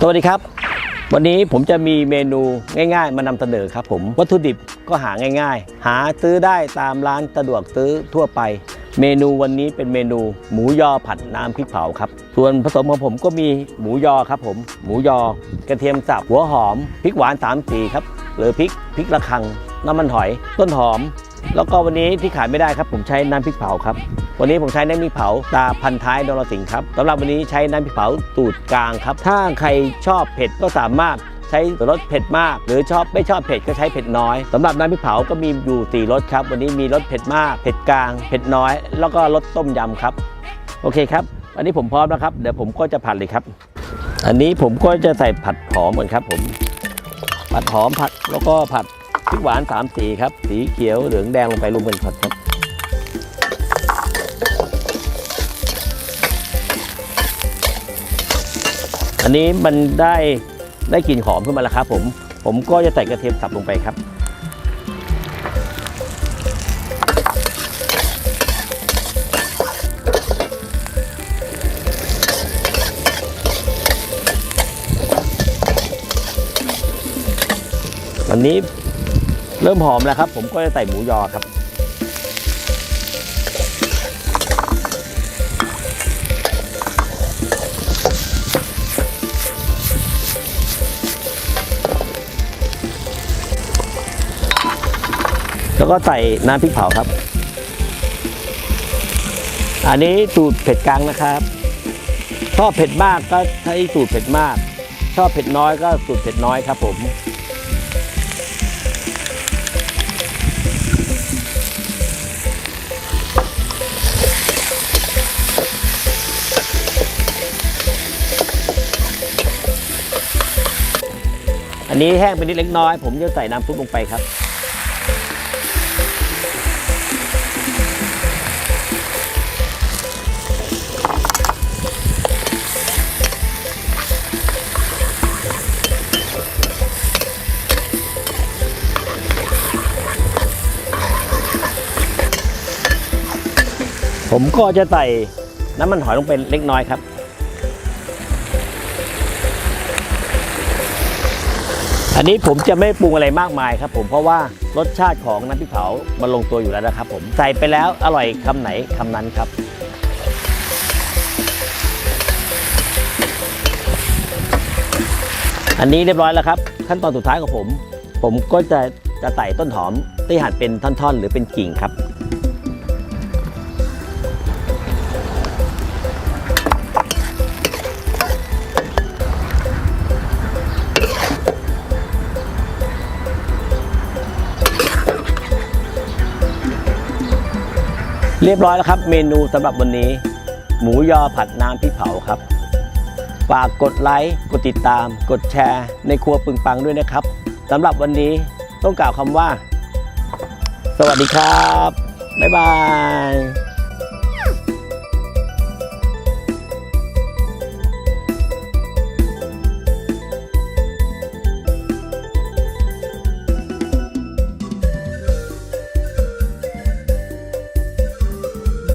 สวัสดีครับ วันนี้ผมจะมีเมนูง่ายๆ มานำเสนอครับผมวัตถุดิบก็หาง่าย ๆ หาซื้อได้ตามร้านสะดวกซื้อทั่วไป เมนูวันนี้เป็นเมนูหมูยอผัดน้ำพริกเผาครับ ส่วนผสมของผมก็มีหมูยอครับผม หมูยอกระเทียมสับหัวหอมพริกหวานสามสีครับหรือพริกพริกระคังน้ำมันหอย ต้นหอม แล้วก็วันนี้ที่ขายไม่ได้ครับ ผมใช้น้ำพริกเผาครับ วันนี้ผมใช้น้ำพริกเผาตาพันท้ายนรสิงห์ครับสำหรับวันนี้ใช้น้ำพริกเผาตูดกลางครับ ถ้าใครชอบเผ็ดก็สามารถใช้รสเผ็ดมาก หรือชอบไม่ชอบเผ็ดก็ใช้เผ็ดน้อยสำหรับน้ำพริกเผาก็มีอยู่สี่รสครับ วันนี้มีรสเผ็ดมาก เผ็ดกลาง เผ็ดน้อย แล้วก็รสต้มยำครับ โอเคครับ อันนี้ผมพร้อมแล้วครับ เดี๋ยวผมก็จะผัดเลยครับ อันนี้ผมก็จะใส่ผัดหอมก่อนครับ ผม ผัดหอมผัดแล้วก็ผัด พริกหวานสามสีครับ สีเขียวเหลืองแดงลงไปรวมกันผัดครับอันนี้มันได้ได้กลิ่นหอมขึ้นมาแล้วครับผม ผมก็จะใส่กระเทียมสับลงไปครับ อันนี้ เริ่มหอมแล้วครับ ผมก็จะใส่หมูยอครับ แล้วก็ใส่น้ำพริกเผาครับ อันนี้สูตรเผ็ดกลางนะครับชอบเผ็ดมากก็ใช้สูตรเผ็ดมาก ชอบเผ็ดน้อยก็สูตรเผ็ดน้อยครับผม อันนี้แห้งไปนิดเล็กน้อย ผมจะใส่น้ำซุปลงไปครับ ผมก็จะใส่น้ำมันหอยลงไปเล็กน้อยครับ อันนี้ผมจะไม่ปรุงอะไรมากมายครับ ผมเพราะว่ารสชาติของน้ำพริกเผามันลงตัวอยู่แล้วนะครับ ผมใส่ไปแล้วอร่อยคำไหนคำนั้นครับอันนี้เรียบร้อยแล้วครับ ขั้นตอนสุดท้ายของผม ผมก็จะจะใส่ต้นหอมที่หั่นเป็นท่อนๆ หรือเป็นกิ่งครับ เรียบร้อยแล้วครับ เมนูสำหรับวันนี้ หมูยอผัดน้ำพริกเผาครับ ฝากกดไลค์กดติดตาม กดแชร์ ในครัวปึงปังด้วยนะครับสำหรับวันนี้ต้องกล่าวคำว่า สวัสดีครับ บ๊ายบาย